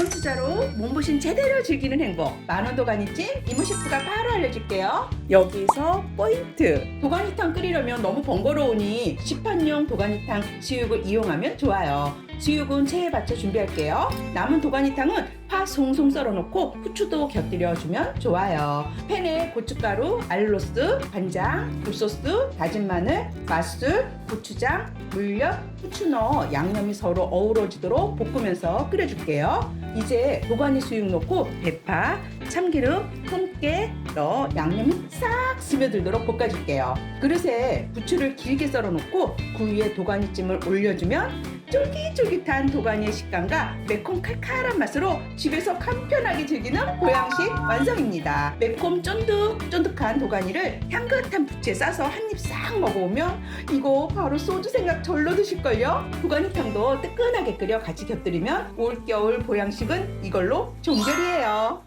만원 투자로 몸보신 제대로 즐기는 행복. 만원 도가니찜 이모 셰프가 바로 알려줄게요. 여기서 포인트. 도가니탕 끓이려면 너무 번거로우니 시판용 도가니탕 지육을 이용하면 좋아요. 지육은 체에 받쳐 준비할게요. 남은 도가니탕은 파 송송 썰어놓고 후추도 곁들여주면 좋아요 팬에 고춧가루, 알로스, 간장, 굴소스, 다진 마늘, 맛술, 고추장, 물엿, 후추 넣어 양념이 서로 어우러지도록 볶으면서 끓여줄게요. 이제 도가니 수육 넣고 대파, 참기름, 통깨 넣어 양념이 싹 스며들도록 볶아줄게요. 그릇에 부추를 길게 썰어놓고 그 위에 도가니찜을 올려주면 쫄깃쫄깃한 도가니의 식감과 매콤 칼칼한 맛으로 집에서 간편하게 즐기는 보양식 완성입니다. 매콤 쫀득쫀득한 도가니를 향긋한 부추에 싸서 한 입 싹 먹어보면 이거 바로 소주 생각 절로 드실걸요? 도가니탕도 뜨끈하게 끓여 같이 곁들이면 올겨울 보양식은 이걸로 종결이에요.